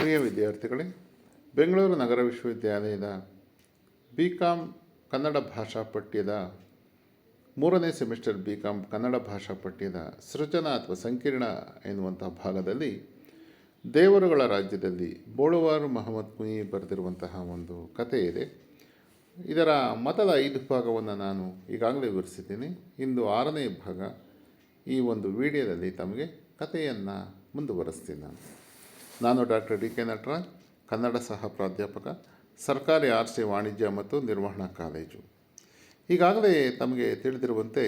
ಪ್ರಿಯ ವಿದ್ಯಾರ್ಥಿಗಳೇ, ಬೆಂಗಳೂರು ನಗರ ವಿಶ್ವವಿದ್ಯಾಲಯದ B com Kannada ಭಾಷಾ ಪಠ್ಯದ ಮೂರನೇ ಸೆಮಿಸ್ಟರ್ ಬಿ ಕಾಮ್ ಕನ್ನಡ ಭಾಷಾ ಪಠ್ಯದ ಸೃಜನ ಅಥವಾ ಸಂಕೀರ್ಣ ಎನ್ನುವಂಥ ಭಾಗದಲ್ಲಿ ದೇವರುಗಳ ರಾಜ್ಯದಲ್ಲಿ ಬೋಳುವಾರು ಮಹಮ್ಮದ್ ಕುಯಿ ಬರೆದಿರುವಂತಹ ಒಂದು ಕಥೆ ಇದೆ. ಇದರ ಮತದ ಐದು ಭಾಗವನ್ನು ನಾನು ಈಗಾಗಲೇ ವಿವರಿಸಿದ್ದೀನಿ. ಇಂದು ಆರನೇ ಭಾಗ ಈ ಒಂದು ವಿಡಿಯೋದಲ್ಲಿ ತಮಗೆ ಕಥೆಯನ್ನು ಮುಂದುವರೆಸ್ತೀನಿ ನಾನು. ನಾನು doctor D K Nataraj, Kannada ಸಹ ಪ್ರಾಧ್ಯಾಪಕ, ಸರ್ಕಾರಿ ಆರ್ ಸಿ ವಾಣಿಜ್ಯ ಮತ್ತು ನಿರ್ವಹಣಾ ಕಾಲೇಜು. ಈಗಾಗಲೇ ತಮಗೆ ತಿಳಿದಿರುವಂತೆ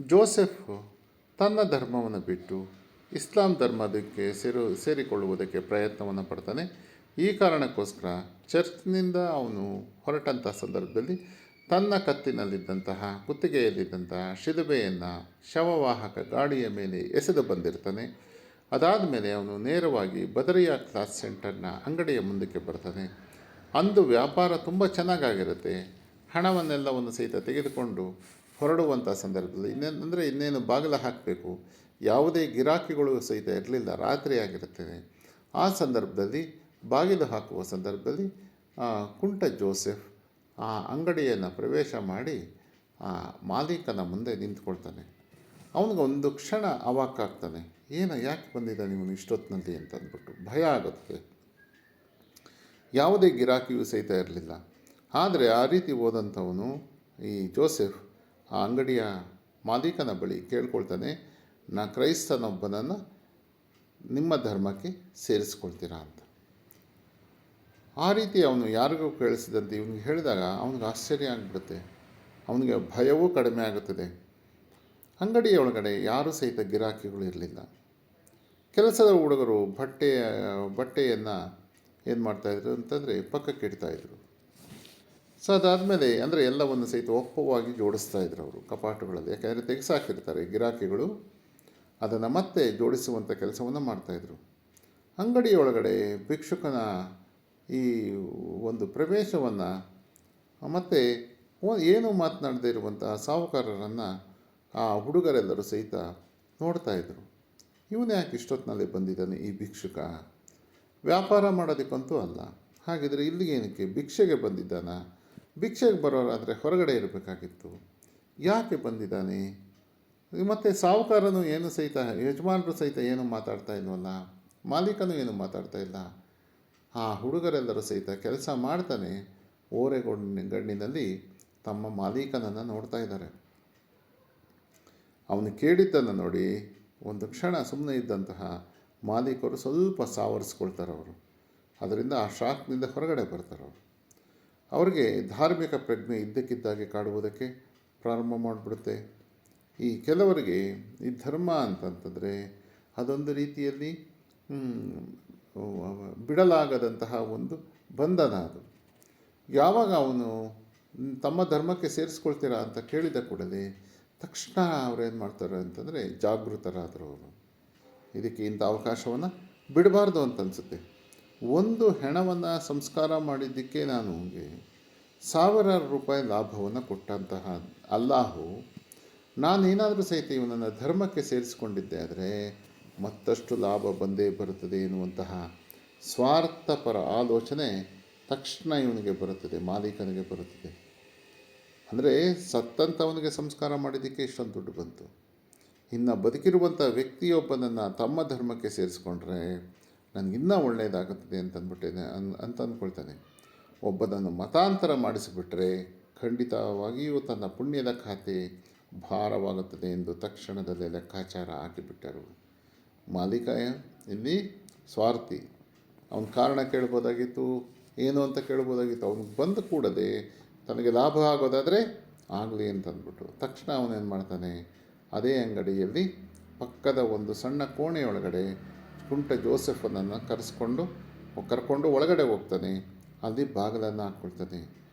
ಜೋಸೆಫ್ ತನ್ನ ಧರ್ಮವನ್ನು ಬಿಟ್ಟು ಇಸ್ಲಾಂ ಧರ್ಮದಕ್ಕೆ ಸೇರು, ಸೇರಿಕೊಳ್ಳುವುದಕ್ಕೆ ಪ್ರಯತ್ನವನ್ನು ಪಡ್ತಾನೆ. ಈ ಕಾರಣಕ್ಕೋಸ್ಕರ ಚರ್ಚ್ನಿಂದ ಅವನು ಹೊರಟಂಥ ಸಂದರ್ಭದಲ್ಲಿ ತನ್ನ ಕತ್ತಿನಲ್ಲಿದ್ದಂತಹ, ಕುತ್ತಿಗೆಯಲ್ಲಿದ್ದಂತಹ ಶಿದುಬೆಯನ್ನು ಶವವಾಹಕ ಗಾಡಿಯ ಮೇಲೆ ಎಸೆದು ಬಂದಿರ್ತಾನೆ. ಅದಾದ ಮೇಲೆ ಅವನು ನೇರವಾಗಿ ಬದರಿಯ ಕ್ಲಾಸ್ ಸೆಂಟರ್ನ ಅಂಗಡಿಯ ಮುಂದಕ್ಕೆ ಬರ್ತಾನೆ. ಅಂದು ವ್ಯಾಪಾರ ತುಂಬ ಚೆನ್ನಾಗಾಗಿರುತ್ತೆ. ಹಣವನ್ನೆಲ್ಲವನ್ನು ಸಹಿತ ತೆಗೆದುಕೊಂಡು ಹೊರಡುವಂಥ ಸಂದರ್ಭದಲ್ಲಿ ಇನ್ನೇನು, ಅಂದರೆ ಇನ್ನೇನು ಬಾಗಿಲ ಹಾಕಬೇಕು, ಯಾವುದೇ ಗಿರಾಕಿಗಳು ಸಹಿತ ಇರಲಿಲ್ಲ, ರಾತ್ರಿ ಆಗಿರುತ್ತದೆ. ಆ ಸಂದರ್ಭದಲ್ಲಿ ಬಾಗಿಲು ಹಾಕುವ ಸಂದರ್ಭದಲ್ಲಿ ಕುಂಟ ಜೋಸೆಫ್ ಆ ಅಂಗಡಿಯನ್ನು ಪ್ರವೇಶ ಮಾಡಿ ಆ ಮಾಲೀಕನ ಮುಂದೆ ನಿಂತ್ಕೊಳ್ತಾನೆ. ಅವನಿಗೆ ಒಂದು ಕ್ಷಣ ಅವಾಕ್ಕಾಗ್ತಾನೆ ಏನು ಯಾಕೆ ಬಂದಿದ್ದ ನೀವು ಇಷ್ಟೊತ್ತಿನಲ್ಲಿ ಅಂತ ಅಂದ್ಬಿಟ್ಟು ಭಯ ಆಗುತ್ತೆ. ಯಾವುದೇ ಗಿರಾಕಿಯೂ ಸಹಿತ ಇರಲಿಲ್ಲ. ಆದರೆ ಆ ರೀತಿ ಹೋದಂಥವನು ಈ ಜೋಸೆಫ್, ಆ ಅಂಗಡಿಯ ಮಾಲೀಕನ ಬಳಿ ಕೇಳ್ಕೊಳ್ತಾನೆ, ನಾ ಕ್ರೈಸ್ತನೊಬ್ಬನನ್ನು ನಿಮ್ಮ ಧರ್ಮಕ್ಕೆ ಸೇರಿಸ್ಕೊಳ್ತೀರಾ ಅಂತ. ಆ ರೀತಿ ಅವನು ಯಾರಿಗೂ ಕೇಳಿಸಿದಂತೆ ಇವನಿಗೆ ಹೇಳಿದಾಗ ಅವನಿಗೆ ಆಶ್ಚರ್ಯ ಆಗಿಬಿಡುತ್ತೆ. ಅವನಿಗೆ ಭಯವೂ ಕಡಿಮೆ ಆಗುತ್ತದೆ. ಅಂಗಡಿಯ ಒಳಗಡೆ ಯಾರೂ ಸಹಿತ ಗಿರಾಕಿಗಳು ಇರಲಿಲ್ಲ. ಕೆಲಸದ ಹುಡುಗರು ಬಟ್ಟೆಯ ಬಟ್ಟೆಯನ್ನು ಏನು ಮಾಡ್ತಾಯಿದ್ರು ಅಂತಂದರೆ ಪಕ್ಕಕ್ಕೆ ಇಡ್ತಾಯಿದ್ರು ಸೊ ಅದಾದಮೇಲೆ ಅಂದರೆ ಎಲ್ಲವನ್ನು ಸಹಿತ ಒಪ್ಪವಾಗಿ ಜೋಡಿಸ್ತಾ ಇದ್ರು ಅವರು ಕಪಾಟುಗಳಲ್ಲಿ. ಯಾಕೆಂದರೆ ತೆಗೆಸಾಕಿರ್ತಾರೆ ಗಿರಾಕಿಗಳು. ಅದನ್ನು ಮತ್ತೆ ಜೋಡಿಸುವಂಥ ಕೆಲಸವನ್ನು ಮಾಡ್ತಾಯಿದ್ರು ಅಂಗಡಿಯೊಳಗಡೆ ಭಿಕ್ಷುಕನ ಈ ಒಂದು ಪ್ರವೇಶವನ್ನು ಮತ್ತು ಏನು ಮಾತನಾಡದೇ ಇರುವಂತಹ ಸಾಹುಕಾರರನ್ನು ಆ ಹುಡುಗರೆಲ್ಲರೂ ಸಹಿತ ನೋಡ್ತಾ ಇದ್ರು. ಇವನು ಯಾಕೆ ಇಷ್ಟೊತ್ತಿನಲ್ಲಿ ಬಂದಿದ್ದಾನೆ ಈ ಭಿಕ್ಷುಕ? ವ್ಯಾಪಾರ ಮಾಡೋದಕ್ಕಂತೂ ಅಲ್ಲ. ಹಾಗಿದ್ರೆ ಇಲ್ಲಿಗೆ ಏನಕ್ಕೆ? ಭಿಕ್ಷೆಗೆ ಬಂದಿದ್ದಾನ? ಭಿಕ್ಷೆಗೆ ಬರೋರಾದರೆ ಹೊರಗಡೆ ಇರಬೇಕಾಗಿತ್ತು. ಯಾಕೆ ಬಂದಿದ್ದಾನೆ? ಮತ್ತು ಸಾಹುಕಾರನು ಏನು ಸಹಿತ, ಯಜಮಾನರು ಸಹಿತ ಏನು ಮಾತಾಡ್ತಾ ಇಲ್ವಲ್ಲ? ಮಾಲೀಕನು ಏನು ಮಾತಾಡ್ತಾ ಇಲ್ಲ? ಆ ಹುಡುಗರೆಲ್ಲರೂ ಸಹಿತ ಕೆಲಸ ಮಾಡ್ತಾನೆ. ಓರೆಗೊಂಡ ಗಣ್ಣಿನಲ್ಲಿ ತಮ್ಮ ಮಾಲೀಕನನ್ನು ನೋಡ್ತಾ ಇದ್ದಾರೆ. ಅವನು ಕೇಳಿದ್ದನ್ನು ನೋಡಿ ಒಂದು ಕ್ಷಣ ಸುಮ್ಮನೆ ಇದ್ದಂತಹ ಮಾಲೀಕರು ಸ್ವಲ್ಪ ಸಾವರಿಸ್ಕೊಳ್ತಾರೆ ಅವರು. ಅದರಿಂದ ಆ ಶಾಕ್ನಿಂದ ಹೊರಗಡೆ ಬರ್ತಾರೆ ಅವರು. ಅವರಿಗೆ ಧಾರ್ಮಿಕ ಪ್ರಜ್ಞೆ ಇದ್ದಕ್ಕಿದ್ದಾಗೆ ಕಾಡುವುದಕ್ಕೆ ಪ್ರಾರಂಭ ಮಾಡಿಬಿಡುತ್ತೆ. ಈ ಕೆಲವರಿಗೆ ಈ ಧರ್ಮ ಅಂತಂತಂದರೆ ಅದೊಂದು ರೀತಿಯಲ್ಲಿ ಬಿಡಲಾಗದಂತಹ ಒಂದು ಬಂಧನ ಅದು. ಯಾವಾಗ ಅವನು ತಮ್ಮ ಧರ್ಮಕ್ಕೆ ಸೇರಿಸ್ಕೊಳ್ತೀರಾ ಅಂತ ಕೇಳಿದ ಕೂಡಲೇ ತಕ್ಷಣ ಅವ್ರೇನು ಮಾಡ್ತಾರೆ ಅಂತಂದರೆ ಜಾಗೃತರಾದರು ಅವರು. ಇದಕ್ಕೆ ಇಂಥ ಅವಕಾಶವನ್ನು ಬಿಡಬಾರ್ದು ಅಂತ ಅನಿಸುತ್ತೆ. ಒಂದು ಹೆಣವನ್ನು ಸಂಸ್ಕಾರ ಮಾಡಿದ್ದಕ್ಕೆ ನಾನು ಸಾವಿರಾರು ರೂಪಾಯಿ ಲಾಭವನ್ನು ಕೊಟ್ಟಂತಹ ಅಲ್ಲಾಹು ನಾನೇನಾದರೂ ಸಹಿತ ಇವನನ್ನು ಧರ್ಮಕ್ಕೆ ಸೇರಿಸಿಕೊಂಡಿದ್ದೆ ಆದರೆ ಮತ್ತಷ್ಟು ಲಾಭ ಬಂದೇ ಬರುತ್ತದೆ ಎನ್ನುವಂತಹ ಸ್ವಾರ್ಥಪರ ಆಲೋಚನೆ ತಕ್ಷಣ ಇವನಿಗೆ ಬರುತ್ತದೆ, ಮಾಲೀಕನಿಗೆ ಬರುತ್ತದೆ. ಅಂದರೆ ಸತ್ತಂಥವನಿಗೆ ಸಂಸ್ಕಾರ ಮಾಡಿದ್ದಕ್ಕೆ ಇಷ್ಟೊಂದು ದುಡ್ಡು ಬಂತು. ಇನ್ನು ಬದುಕಿರುವಂಥ ವ್ಯಕ್ತಿಯೊಬ್ಬನನ್ನು ತಮ್ಮ ಧರ್ಮಕ್ಕೆ ಸೇರಿಸ್ಕೊಂಡ್ರೆ ನನಗಿನ್ನೂ ಒಳ್ಳೆಯದಾಗುತ್ತದೆ ಅಂತ ಅಂದ್ಬಿಟ್ಟೇನೆ ಅನ್ ಅಂತ ಅಂದ್ಕೊಳ್ತಾನೆ ಒಬ್ಬನನ್ನು ಮತಾಂತರ ಮಾಡಿಸಿಬಿಟ್ರೆ ಖಂಡಿತವಾಗಿಯೂ ತನ್ನ ಪುಣ್ಯದ ಖಾತೆ ಭಾರವಾಗುತ್ತದೆ ಎಂದು ತಕ್ಷಣದಲ್ಲೇ ಲೆಕ್ಕಾಚಾರ ಹಾಕಿಬಿಟ್ಟರು. ಮಾಲೀಕ ಇಲ್ಲಿ ಸ್ವಾರ್ಥಿ. ಅವನ ಕಾರಣ ಕೇಳ್ಬೋದಾಗಿತ್ತು, ಏನು ಅಂತ ಕೇಳ್ಬೋದಾಗಿತ್ತು. ಅವನಿಗೆ ಬಂದ ಕೂಡದೆ ತನಗೆ ಲಾಭ ಆಗೋದಾದರೆ ಆಗಲಿ ಅಂತಂದ್ಬಿಟ್ಟು. ತಕ್ಷಣ ಅವನೇನು ಮಾಡ್ತಾನೆ? ಅದೇ ಅಂಗಡಿಯಲ್ಲಿ ಪಕ್ಕದ ಒಂದು ಸಣ್ಣ ಕೋಣೆಯೊಳಗಡೆ ಕುಂಟ ಜೋಸೆಫನನ್ನು ಕರೆಸ್ಕೊಂಡು ಕರ್ಕೊಂಡು ಒಳಗಡೆ ಹೋಗ್ತಾನೆ. ಅಲ್ಲಿ ಬಾಗಿಲನ್ನು ಹಾಕ್ಕೊಳ್ತಾನೆ.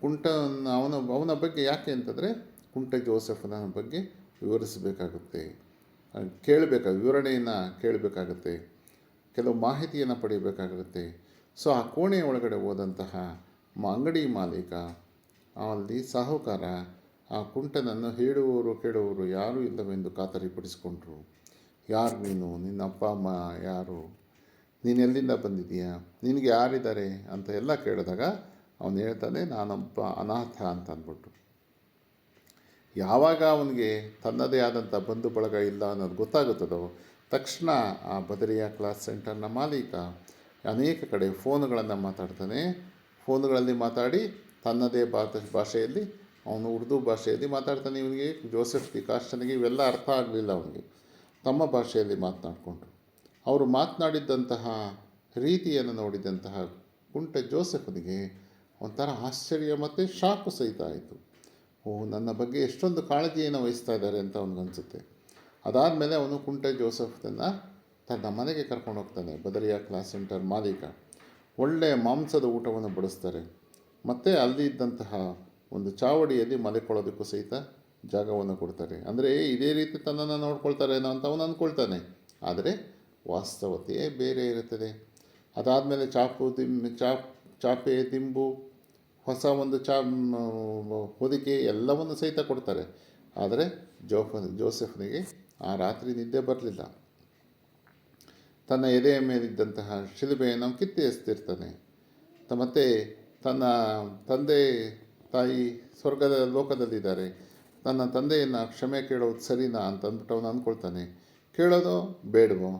ಕುಂಟ ಅವನ ಅವನ ಬಗ್ಗೆ ಯಾಕೆ ಅಂತಂದರೆ ಕುಂಟ ಜೋಸೆಫನ ಬಗ್ಗೆ ವಿವರಿಸಬೇಕಾಗುತ್ತೆ. ಕೇಳಬೇಕಾ, ವಿವರಣೆಯನ್ನು ಕೇಳಬೇಕಾಗುತ್ತೆ. ಕೆಲವು ಮಾಹಿತಿಯನ್ನು ಪಡೆಯಬೇಕಾಗುತ್ತೆ. ಸೊ, ಆ ಕೋಣೆಯ ಒಳಗಡೆ ಹೋದಂತಹ ಅಂಗಡಿ ಮಾಲೀಕ ಅಲ್ಲಿ ಸಾಹುಕಾರ ಆ ಕುಂಟನನ್ನು ಹೇಳುವವರು ಕೇಳುವವರು ಯಾರೂ ಇಲ್ಲವೆಂದು ಖಾತರಿಪಡಿಸಿಕೊಂಡರು. ಯಾರು ನೀನು? ನಿನ್ನ ಅಪ್ಪ, ಅಮ್ಮ ಯಾರು? ನೀನು ಎಲ್ಲಿಂದ ಬಂದಿದೀಯಾ ನಿನಗೆ ಯಾರಿದ್ದಾರೆ ಅಂತ ಎಲ್ಲ ಕೇಳಿದಾಗ ಅವನು ಹೇಳ್ತಾನೆ, ನಾನೊಬ್ಬ ಅನಾಥ ಅಂತ ಅಂದ್ಬಿಟ್ಟು. ಯಾವಾಗ ಅವನಿಗೆ ತನ್ನದೇ ಆದಂಥ ಬಂಧು ಬಳಗ ಇಲ್ಲ ಅನ್ನೋದು ಗೊತ್ತಾಗುತ್ತದೋ, ತಕ್ಷಣ ಆ ಬದರಿಯ ಕ್ಲಾಸ್ ಸೆಂಟರ್ನ ಮಾಲೀಕ ಅನೇಕ ಕಡೆ ಫೋನುಗಳನ್ನು ಮಾತಾಡ್ತಾನೆ. ಫೋನುಗಳಲ್ಲಿ ಮಾತಾಡಿ ತನ್ನದೇ ಭಾಷೆ ಭಾಷೆಯಲ್ಲಿ ಅವನು ಉರ್ದು ಭಾಷೆಯಲ್ಲಿ ಮಾತಾಡ್ತಾನೆ. ಇವನಿಗೆ ಜೋಸೆಫ್ ವಿಕಾಶನಿಗೆ ಇವೆಲ್ಲ ಅರ್ಥ ಆಗಲಿಲ್ಲ ಅವನಿಗೆ. ತಮ್ಮ ಭಾಷೆಯಲ್ಲಿ ಮಾತನಾಡಿಕೊಂಡು ಅವರು ಮಾತನಾಡಿದ್ದಂತಹ ರೀತಿಯನ್ನು ನೋಡಿದಂತಹ ಕುಂಟೆ ಜೋಸೆಫನಿಗೆ ಒಂಥರ ಆಶ್ಚರ್ಯ ಮತ್ತು ಶಾಕು ಸಹಿತ ಆಯಿತು. ಓ, ನನ್ನ ಬಗ್ಗೆ ಎಷ್ಟೊಂದು ಕಾಳಜಿಯನ್ನು ವಹಿಸ್ತಾ ಇದ್ದಾರೆ ಅಂತ ಅವನಿಗನ್ಸುತ್ತೆ ಅದಾದಮೇಲೆ ಅವನು ಕುಂಟೆ ಜೋಸೆಫ್ನನ್ನು ತನ್ನ ಮನೆಗೆ ಕರ್ಕೊಂಡು ಹೋಗ್ತಾನೆ. ಬದರಿಯಾ ಕ್ಲಾಸ್ ಸೆಂಟರ್ ಮಾಲೀಕ. ಒಳ್ಳೆಯ ಮಾಂಸದ ಊಟವನ್ನು ಬಡಿಸ್ತಾರೆ. ಮತ್ತು ಅಲ್ಲಿ ಇದ್ದಂತಹ ಒಂದು ಚಾವಡಿಯಲ್ಲಿ ಮಲಿಕೊಳ್ಳೋದಕ್ಕೂ ಸಹಿತ ಜಾಗವನ್ನು ಕೊಡ್ತಾರೆ. ಅಂದರೆ ಇದೇ ರೀತಿ ತನ್ನನ್ನು ನೋಡ್ಕೊಳ್ತಾರೇನೋ ಅಂತ ಅವನು ಅಂದ್ಕೊಳ್ತಾನೆ ಆದರೆ ವಾಸ್ತವತೆಯೇ ಬೇರೆ ಇರುತ್ತದೆ. ಅದಾದಮೇಲೆ ಚಾಪು ದಿಮ್ ಚಾಪ್, ಚಾಪೆ ದಿಂಬು ಹೊಸ ಒಂದು ಚಾ, ಹೊದಿಕೆ ಎಲ್ಲವನ್ನು ಸಹಿತ ಕೊಡ್ತಾರೆ. ಆದರೆ ಜೋಫ ಜೋಸೆಫ್ನಿಗೆ ಆ ರಾತ್ರಿ ನಿದ್ದೆ ಬರಲಿಲ್ಲ. ತನ್ನ ಎದೆಯ ಮೇಲಿದ್ದಂತಹ ಶಿಲುಬೆಯನ್ನು ಕಿತ್ತಿ ಎಸ್ತಿರ್ತಾನೆ ಮತ್ತು ತನ್ನ ತಂದೆ ತಾಯಿ ಸ್ವರ್ಗದ ಲೋಕದಲ್ಲಿದ್ದಾರೆ. ನನ್ನ ತಂದೆಯನ್ನು ಕ್ಷಮೆ ಕೇಳೋದು ಸರಿನಾ ಅಂತ ಅಂದ್ಬಿಟ್ಟು ಅವನು ಅಂದ್ಕೊಳ್ತಾನೆ. ಕೇಳೋದು ಬೇಡವೋ?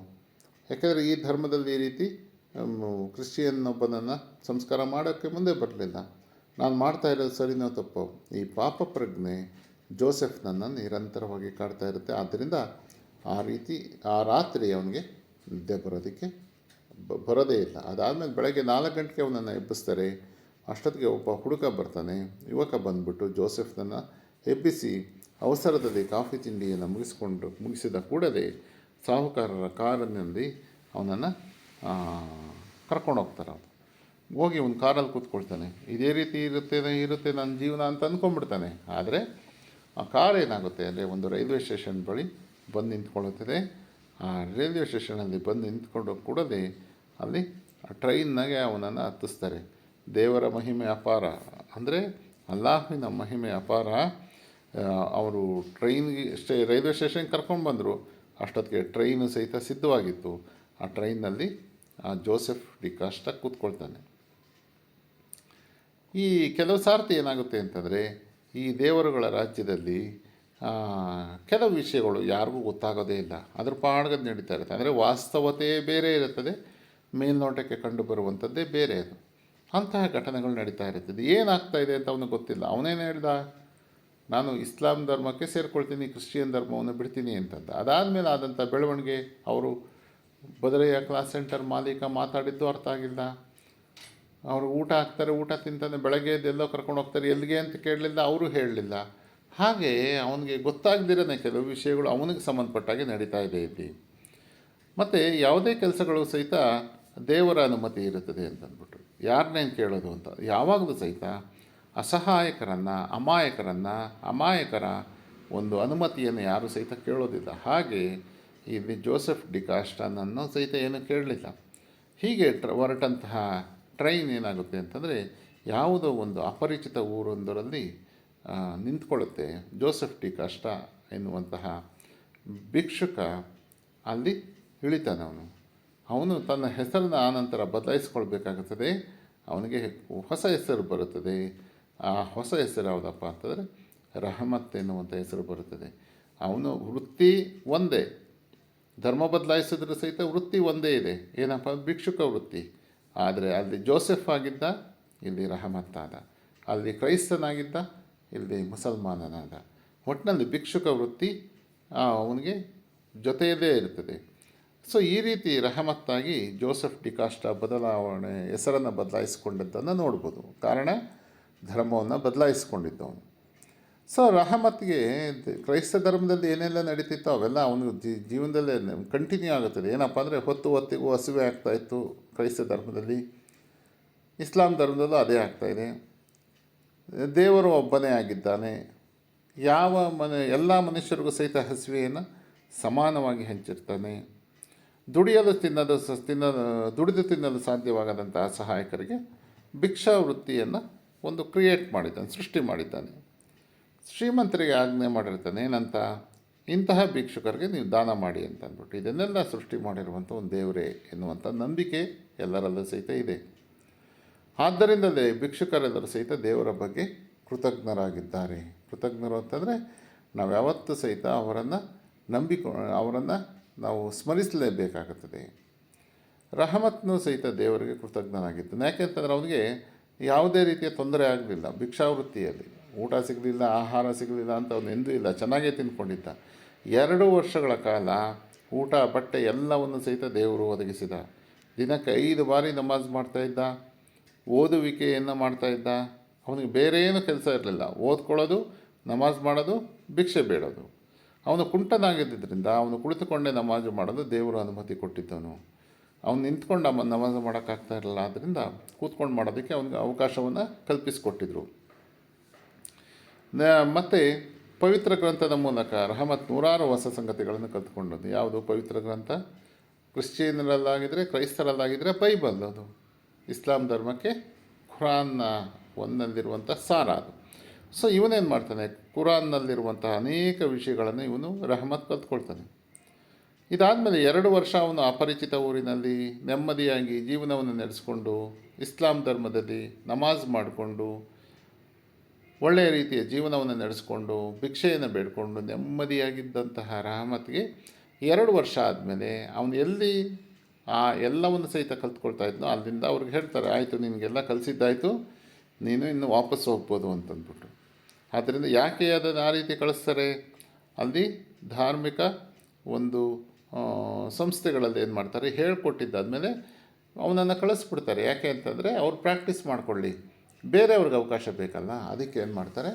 ಯಾಕೆಂದರೆ ಈ ಧರ್ಮದಲ್ಲಿ ಈ ರೀತಿ ಕ್ರಿಶ್ಚಿಯನ್ ಒಬ್ಬನನ್ನು ಸಂಸ್ಕಾರ ಮಾಡೋಕ್ಕೆ ಮುಂದೆ ಬರಲಿಲ್ಲ. ನಾನು ಮಾಡ್ತಾ ಇರೋದು ಸರಿನೋ ತಪ್ಪು? ಈ ಪಾಪ ಪ್ರಜ್ಞೆ ಜೋಸೆಫ್ನನ್ನು ನಿರಂತರವಾಗಿ ಕಾಡ್ತಾ ಇರುತ್ತೆ. ಆದ್ದರಿಂದ ಆ ರೀತಿ, ಆ ರಾತ್ರಿ ಅವನಿಗೆ ನಿದ್ದೆ ಬರೋದಕ್ಕೆ ಬರೋದೇ ಇಲ್ಲ. ಅದಾದಮೇಲೆ ಬೆಳಗ್ಗೆ ನಾಲ್ಕು ಗಂಟೆಗೆ ಅವನನ್ನು ಎಬ್ಬಿಸ್ತಾರೆ. ಅಷ್ಟೊತ್ತಿಗೆ ಒಬ್ಬ ಹುಡುಗ ಬರ್ತಾನೆ. ಯುವಕ ಬಂದ್ಬಿಟ್ಟು ಜೋಸೆಫ್ನನ್ನು ಎಬ್ಬಿಸಿ, ಅವಸರದಲ್ಲಿ ಕಾಫಿ ತಿಂಡಿಯನ್ನು ಮುಗಿಸಿಕೊಂಡು, ಮುಗಿಸಿದ ಕೂಡಲೇ ಸಾಹುಕಾರರ ಕಾರಿನಲ್ಲಿ ಅವನನ್ನು ಕರ್ಕೊಂಡು ಹೋಗ್ತಾರೆ ಹೋಗಿ ಒಂದು ಕಾರಲ್ಲಿ ಕೂತ್ಕೊಳ್ತಾನೆ. ಇದೇ ರೀತಿ ಇರುತ್ತೆ ಇರುತ್ತೆ, ನನ್ನ ಜೀವನ ಅಂತ ಅಂದ್ಕೊಂಡ್ಬಿಡ್ತಾನೆ ಆದರೆ ಆ ಕಾರ್ ಏನಾಗುತ್ತೆ ಅಂದರೆ ಒಂದು ರೈಲ್ವೆ ಸ್ಟೇಷನ್ ಬಳಿ ಬಂದು ನಿಂತ್ಕೊಳ್ಳುತ್ತದೆ. ಆ ರೈಲ್ವೆ ಸ್ಟೇಷನಲ್ಲಿ ಬಂದು ನಿಂತ್ಕೊಂಡು ಕೂಡಲೇ ಅಲ್ಲಿ ಟ್ರೈನ್ನಾಗೆ ಅವನನ್ನು ಹತ್ತಿಸ್ತಾರೆ. ದೇವರ ಮಹಿಮೆ ಅಪಾರ. ಅಂದರೆ ಅಲ್ಲಾಹಿನ ಮಹಿಮೆ ಅಪಾರ. ಅವರು ಟ್ರೈನ್ಗೆ ಸ್ಟೇ ರೈಲ್ವೆ ಸ್ಟೇಷನ್ಗೆ ಕರ್ಕೊಂಡು ಬಂದರು, ಅಷ್ಟೊತ್ತಿಗೆ ಟ್ರೈನು ಸಹಿತ ಸಿದ್ಧವಾಗಿತ್ತು. ಆ ಟ್ರೈನ್ನಲ್ಲಿ ಆ ಜೋಸೆಫ್ ಡಿಕಾಷ್ಟ ಕೂತ್ಕೊಳ್ತಾನೆ. ಈ ಕೆಲವು ಸಾರ್ತಿ ಏನಾಗುತ್ತೆ ಅಂತಂದರೆ, ಈ ದೇವರುಗಳ ರಾಜ್ಯದಲ್ಲಿ ಕೆಲವು ವಿಷಯಗಳು ಯಾರಿಗೂ ಗೊತ್ತಾಗೋದೇ ಇಲ್ಲ. ಅದ್ರ ಪಾಡ್ಗದ ನಡೀತಾ ಇರುತ್ತೆ. ಅಂದರೆ ವಾಸ್ತವತೆ ಬೇರೆ ಇರುತ್ತದೆ, ಮೇಲ್ನೋಟಕ್ಕೆ ಕಂಡು ಬರುವಂಥದ್ದೇ ಬೇರೆ ಅದು. ಅಂತಹ ಘಟನೆಗಳು ನಡೀತಾ ಇರುತ್ತದೆ. ಏನಾಗ್ತಾ ಇದೆ ಅಂತ ಅವನಿಗೆ ಗೊತ್ತಿಲ್ಲ. ಅವನೇನು ಹೇಳ್ದ? ನಾನು ಇಸ್ಲಾಂ ಧರ್ಮಕ್ಕೆ ಸೇರ್ಕೊಳ್ತೀನಿ, ಕ್ರಿಶ್ಚಿಯನ್ ಧರ್ಮವನ್ನು ಬಿಡ್ತೀನಿ ಅಂತಂದ. ಅದಾದಮೇಲೆ ಆದಂಥ ಬೆಳವಣಿಗೆ ಅವರು ಬದಲೆಯ ಕ್ಲಾಸ್ ಸೆಂಟರ್ ಮಾಲೀಕ ಮಾತಾಡಿದ್ದು ಅರ್ಥ ಆಗಿಲ್ಲ. ಅವರು ಊಟ ಹಾಕ್ತಾರೆ, ಊಟ ತಿಂತಾನೆ, ಬೆಳಗ್ಗೆ ಎದ್ದೆಲ್ಲೋ ಕರ್ಕೊಂಡು ಹೋಗ್ತಾರೆ, ಎಲ್ಲಿಗೆ ಅಂತ ಕೇಳಲಿಲ್ಲ, ಅವರು ಹೇಳಲಿಲ್ಲ. ಹಾಗೆ ಅವನಿಗೆ ಗೊತ್ತಾಗದಿರನೇ ಕೆಲವು ವಿಷಯಗಳು ಅವನಿಗೆ ಸಂಬಂಧಪಟ್ಟಾಗೆ ನಡೀತಾ ಇದೆ ಇಲ್ಲಿ. ಮತ್ತು ಯಾವುದೇ ಕೆಲಸಗಳು ಸಹಿತ ದೇವರ ಅನುಮತಿ ಇರುತ್ತದೆ ಅಂತಂದ್ಬಿಟ್ಟು ಯಾರನ್ನೇನು ಕೇಳೋದು ಅಂತ? ಯಾವಾಗಲೂ ಸಹಿತ ಅಸಹಾಯಕರನ್ನು, ಅಮಾಯಕರನ್ನು, ಅಮಾಯಕರ ಒಂದು ಅನುಮತಿಯನ್ನು ಯಾರೂ ಸಹಿತ ಕೇಳೋದಿಲ್ಲ. ಹಾಗೆ ಇಲ್ಲಿ ಜೋಸೆಫ್ ಡಿಕಾಸ್ಟನನ್ನು ಸಹಿತ ಏನು ಕೇಳಲಿಲ್ಲ. ಹೀಗೆ ಟ್ರ, ಹೊರಟಂತಹ ಟ್ರೈನ್ ಏನಾಗುತ್ತೆ ಅಂತಂದರೆ ಯಾವುದೋ ಒಂದು ಅಪರಿಚಿತ ಊರೊಂದರಲ್ಲಿ ನಿಂತ್ಕೊಳ್ಳುತ್ತೆ ಜೋಸೆಫ್ ಡಿಕಾಸ್ಟ ಎನ್ನುವಂತಹ ಭಿಕ್ಷುಕ ಅಲ್ಲಿ ಇಳಿತಾನೆ ಅವನು ಅವನು ತನ್ನ ಹೆಸರನ್ನು ಆನಂತರ ಬದಲಾಯಿಸ್ಕೊಳ್ಬೇಕಾಗುತ್ತದೆ. ಅವನಿಗೆ ಹೊಸ ಹೆಸರು ಬರುತ್ತದೆ. ಆ ಹೊಸ ಹೆಸರು ಯಾವುದಪ್ಪ ಅಂತಂದರೆ ರಹಮತ್ ಎನ್ನುವಂಥ ಹೆಸರು ಬರುತ್ತದೆ. ಅವನು ವೃತ್ತಿ ಒಂದೇ. ಧರ್ಮ ಬದಲಾಯಿಸಿದ್ರೂ ಸಹಿತ ವೃತ್ತಿ ಒಂದೇ ಇದೆ. ಏನಪ್ಪ? ಭಿಕ್ಷುಕ ವೃತ್ತಿ. ಆದರೆ ಅಲ್ಲಿ ಜೋಸೆಫ್ ಆಗಿದ್ದ, ಇಲ್ಲಿ ರಹಮತ್ ಆದ. ಅಲ್ಲಿ ಕ್ರೈಸ್ತನಾಗಿದ್ದ, ಇಲ್ಲಿ ಮುಸಲ್ಮಾನನಾದ. ಒಟ್ಟಿನಲ್ಲಿ ಭಿಕ್ಷುಕ ವೃತ್ತಿ ಅವನಿಗೆ ಜೊತೆಯಲ್ಲೇ ಇರ್ತದೆ. ಸೊ ಈ ರೀತಿ ರಹಮತ್ತಾಗಿ ಜೋಸೆಫ್ ಡಿಕಾಷ್ಟ ಬದಲಾವಣೆ ಹೆಸರನ್ನು ಬದಲಾಯಿಸಿಕೊಂಡದ್ದನ್ನು ನೋಡ್ಬೋದು. ಕಾರಣ, ಧರ್ಮವನ್ನು ಬದಲಾಯಿಸಿಕೊಂಡಿದ್ದವನು. ಸೊ ರಹಮತ್ಗೆ ಕ್ರೈಸ್ತ ಧರ್ಮದಲ್ಲಿ ಏನೆಲ್ಲ ನಡೀತಿತ್ತೋ ಅವೆಲ್ಲ ಅವನು ಜೀವನದಲ್ಲೇ ಕಂಟಿನ್ಯೂ ಆಗುತ್ತದೆ. ಏನಪ್ಪ ಅಂದರೆ ಹೊತ್ತು ಹೊತ್ತಿಗೂ ಹಸಿವೆ ಆಗ್ತಾಯಿತ್ತು ಕ್ರೈಸ್ತ ಧರ್ಮದಲ್ಲಿ. ಇಸ್ಲಾಂ ಧರ್ಮದಲ್ಲೂ ಅದೇ ಆಗ್ತಾಯಿದೆ ದೇವರು ಒಬ್ಬನೇ ಆಗಿದ್ದಾನೆ. ಯಾವ ಮನೆ, ಎಲ್ಲ ಮನುಷ್ಯರಿಗೂ ಸಹಿತ ಹಸಿವೆಯನ್ನು ಸಮಾನವಾಗಿ ಹಂಚಿರ್ತಾನೆ. ದುಡಿಯಲು ತಿನ್ನಲು ಸ, ತಿನ್ನ, ದುಡಿದು ತಿನ್ನಲು ಸಾಧ್ಯವಾಗದಂತಹ ಸಹಾಯಕರಿಗೆ ಭಿಕ್ಷಾ ವೃತ್ತಿಯನ್ನು ಒಂದು ಕ್ರಿಯೇಟ್ ಮಾಡಿದ್ದಾನೆ, ಸೃಷ್ಟಿ ಮಾಡಿದ್ದಾನೆ. ಶ್ರೀಮಂತರಿಗೆ ಆಜ್ಞೆ ಮಾಡಿರ್ತಾನೆ, ಏನಂತ? ಇಂತಹ ಭಿಕ್ಷುಕರಿಗೆ ನೀವು ದಾನ ಮಾಡಿ ಅಂತ ಅಂದ್ಬಿಟ್ಟು, ಇದನ್ನೆಲ್ಲ ಸೃಷ್ಟಿ ಮಾಡಿರುವಂಥ ಒಂದು ದೇವರೇ ಎನ್ನುವಂಥ ನಂಬಿಕೆ ಎಲ್ಲರಲ್ಲೂ ಸಹಿತ ಇದೆ. ಆದ್ದರಿಂದಲೇ ಭಿಕ್ಷುಕರೆಲ್ಲರೂ ಸಹಿತ ದೇವರ ಬಗ್ಗೆ ಕೃತಜ್ಞರಾಗಿದ್ದಾರೆ. ಕೃತಜ್ಞರು ಅಂತಂದರೆ ನಾವು ಯಾವತ್ತೂ ಸಹಿತ ಅವರನ್ನು ನಂಬಿಕೊ, ಅವರನ್ನು ನಾವು ಸ್ಮರಿಸಲೇಬೇಕಾಗುತ್ತದೆ. ರಹಮತ್ನು ಸಹಿತ ದೇವರಿಗೆ ಕೃತಜ್ಞನಾಗಿದ್ದನು. ಯಾಕೆಂತಂದರೆ ಅವನಿಗೆ ಯಾವುದೇ ರೀತಿಯ ತೊಂದರೆ ಆಗಲಿಲ್ಲ. ಭಿಕ್ಷಾವೃತ್ತಿಯಲ್ಲಿ ಊಟ ಸಿಗಲಿಲ್ಲ, ಆಹಾರ ಸಿಗಲಿಲ್ಲ ಅಂತ ಅವನು ಎಂದೂ ಇಲ್ಲ. ಚೆನ್ನಾಗೇ ತಿಂದ್ಕೊಂಡಿದ್ದ. ಎರಡು ವರ್ಷಗಳ ಕಾಲ ಊಟ, ಬಟ್ಟೆ ಎಲ್ಲವನ್ನು ಸಹಿತ ದೇವರು ಒದಗಿಸಿದ. ದಿನಕ್ಕೆ ಐದು ಬಾರಿ ನಮಾಜ್ ಮಾಡ್ತಾಯಿದ್ದ ಓದುವಿಕೆಯನ್ನು ಮಾಡ್ತಾಯಿದ್ದ ಅವನಿಗೆ ಬೇರೆ ಏನು ಕೆಲಸ ಇರಲಿಲ್ಲ. ಓದ್ಕೊಳ್ಳೋದು, ನಮಾಜ್ ಮಾಡೋದು, ಭಿಕ್ಷೆ ಬೇಡೋದು. ಅವನು ಕುಂಟನಾಗಿದ್ದರಿಂದ ಅವನು ಕುಳಿತುಕೊಂಡೇ ನಮಾಜು ಮಾಡಲು ದೇವರು ಅನುಮತಿ ಕೊಟ್ಟಿದ್ದವನು ಅವನು ನಿಂತ್ಕೊಂಡು ಅಮ್ಮ ನಮಾಜು ಮಾಡೋಕ್ಕಾಗ್ತಾ ಇರಲಿಲ್ಲ. ಆದ್ದರಿಂದ ಕೂತ್ಕೊಂಡು ಮಾಡೋದಕ್ಕೆ ಅವನಿಗೆ ಅವಕಾಶವನ್ನು ಕಲ್ಪಿಸಿಕೊಟ್ಟಿದ್ರು. ಮತ್ತು ಪವಿತ್ರ ಗ್ರಂಥದ ಮೂಲಕ ರಹಮತ್ ನೂರಾರು ಹೊಸ ಸಂಗತಿಗಳನ್ನು ಕಲ್ತ್ಕೊಂಡದ್ದು. ಯಾವುದು? ಪವಿತ್ರ ಗ್ರಂಥ? ಕ್ರಿಶ್ಚಿಯನ್ರಲ್ಲಾಗಿದ್ದರೆ ಕ್ರೈಸ್ತರಲ್ಲಾಗಿದ್ದರೆ ಬೈಬಲ್ ಅದು. ಇಸ್ಲಾಂ ಧರ್ಮಕ್ಕೆ ಖುರಾನ್ನ ಒಂದಲ್ಲಿರುವಂಥ ಸಾರ ಅದು. ಸೊ ಇವನೇನು ಮಾಡ್ತಾನೆ? ಕುರಾನ್ನಲ್ಲಿರುವಂತಹ ಅನೇಕ ವಿಷಯಗಳನ್ನು ಇವನು ರಹಮತ್ ಕಲ್ತ್ಕೊಳ್ತಾನೆ ಇದಾದಮೇಲೆ ಎರಡು ವರ್ಷ ಅವನು ಅಪರಿಚಿತ ಊರಿನಲ್ಲಿ ನೆಮ್ಮದಿಯಾಗಿ ಜೀವನವನ್ನು ನಡೆಸಿಕೊಂಡು ಇಸ್ಲಾಂ ಧರ್ಮದಲ್ಲಿ ನಮಾಜ್ ಮಾಡಿಕೊಂಡು ಒಳ್ಳೆಯ ರೀತಿಯ ಜೀವನವನ್ನು ನಡೆಸಿಕೊಂಡು ಭಿಕ್ಷೆಯನ್ನು ಬೇಡಿಕೊಂಡು ನೆಮ್ಮದಿಯಾಗಿದ್ದಂತಹ ರಹಮತ್ಗೆ ಎರಡು ವರ್ಷ ಆದಮೇಲೆ ಅವನು ಎಲ್ಲಿ ಆ ಎಲ್ಲವನ್ನು ಸಹಿತ ಕಲ್ತ್ಕೊಳ್ತಾ ಇದ್ನೋ ಅಲ್ಲಿಂದ ಅವ್ರಿಗೆ ಹೇಳ್ತಾರೆ, ಆಯಿತು, ನಿನಗೆಲ್ಲ ಕಲಿಸಿದ್ದಾಯಿತು, ನೀನು ಇನ್ನು ವಾಪಸ್ ಹೋಗ್ಬೋದು ಅಂತಂದ್ಬಿಟ್ಟು. ಆದ್ದರಿಂದ ಯಾಕೆ ಅದನ್ನು ಆ ರೀತಿ ಕಳಿಸ್ತಾರೆ? ಅಲ್ಲಿ ಧಾರ್ಮಿಕ ಒಂದು ಸಂಸ್ಥೆಗಳಲ್ಲಿ ಏನು ಮಾಡ್ತಾರೆ? ಹೇಳ್ಕೊಟ್ಟಿದ್ದಾದಮೇಲೆ ಅವನನ್ನು ಕಳಿಸ್ಬಿಡ್ತಾರೆ. ಯಾಕೆ ಅಂತಂದರೆ ಅವ್ರು ಪ್ರಾಕ್ಟೀಸ್ ಮಾಡಿಕೊಳ್ಳಿ. ಬೇರೆಯವ್ರಿಗೆ ಅವಕಾಶ ಬೇಕಲ್ಲ. ಅದಕ್ಕೆ ಏನು ಮಾಡ್ತಾರೆ?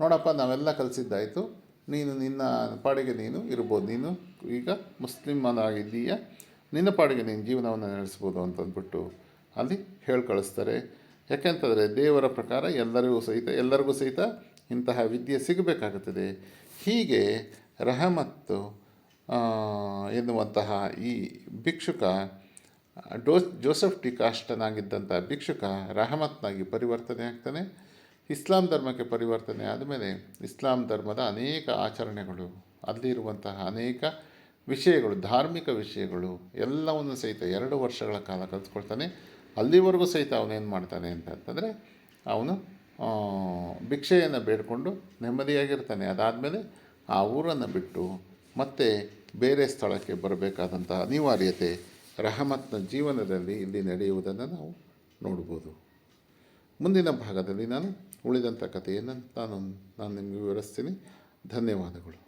ನೋಡಪ್ಪ, ನಾವೆಲ್ಲ ಕಲಿಸಿದ್ದಾಯಿತು. ನೀನು ನಿನ್ನ ಪಾಡಿಗೆ ನೀನು ಇರ್ಬೋದು. ನೀನು ಈಗ ಮುಸ್ಲಿಮನಾಗಿದ್ದೀಯ. ನಿನ್ನ ಪಾಡಿಗೆ ನೀನು ಜೀವನವನ್ನು ನಡೆಸ್ಬೋದು ಅಂತಂದ್ಬಿಟ್ಟು ಅಲ್ಲಿ ಹೇಳಿ ಕಳಿಸ್ತಾರೆ ಯಾಕೆಂತಂದರೆ ದೇವರ ಪ್ರಕಾರ ಎಲ್ಲರಿಗೂ ಸಹಿತ ಎಲ್ಲರಿಗೂ ಸಹಿತ ಇಂತಹ ವಿದ್ಯೆ ಸಿಗಬೇಕಾಗುತ್ತದೆ. ಹೀಗೆ ರಹಮತ್ತು ಎನ್ನುವಂತಹ ಈ ಭಿಕ್ಷುಕ, ಡೋಸ್, ಜೋಸೆಫ್ ಟಿ ಕಾಸ್ಟನಾಗಿದ್ದಂಥ ಭಿಕ್ಷುಕ ರಹಮತ್ನಾಗಿ ಪರಿವರ್ತನೆ ಆಗ್ತಾನೆ. ಇಸ್ಲಾಂ ಧರ್ಮಕ್ಕೆ ಪರಿವರ್ತನೆ ಆದಮೇಲೆ ಇಸ್ಲಾಂ ಧರ್ಮದ ಅನೇಕ ಆಚರಣೆಗಳು ಅಲ್ಲಿರುವಂತಹ ಅನೇಕ ವಿಷಯಗಳು, ಧಾರ್ಮಿಕ ವಿಷಯಗಳು ಎಲ್ಲವನ್ನು ಸಹಿತ ಎರಡು ವರ್ಷಗಳ ಕಾಲ ಕಲ್ತ್ಕೊಳ್ತಾನೆ. ಅಲ್ಲಿವರೆಗೂ ಸಹಿತ ಅವನೇನು ಮಾಡ್ತಾನೆ ಅಂತಂತಂದರೆ, ಅವನು ಭಿಕ್ಷೆಯನ್ನು ಬೇಡಿಕೊಂಡು ನೆಮ್ಮದಿಯಾಗಿರ್ತಾನೆ. ಅದಾದಮೇಲೆ ಆ ಊರನ್ನು ಬಿಟ್ಟು ಮತ್ತೆ ಬೇರೆ ಸ್ಥಳಕ್ಕೆ ಬರಬೇಕಾದಂಥ ಅನಿವಾರ್ಯತೆ ರಹಮತ್ನ ಜೀವನದಲ್ಲಿ ಇಲ್ಲಿ ನಡೆಯುವುದನ್ನು ನಾವು ನೋಡ್ಬೋದು. ಮುಂದಿನ ಭಾಗದಲ್ಲಿ ನಾನು ಉಳಿದಂಥ ಕಥೆಯನ್ನು ನಾನು ನಾನು ನಿಮಗೆ ವಿವರಿಸ್ತೀನಿ. ಧನ್ಯವಾದಗಳು.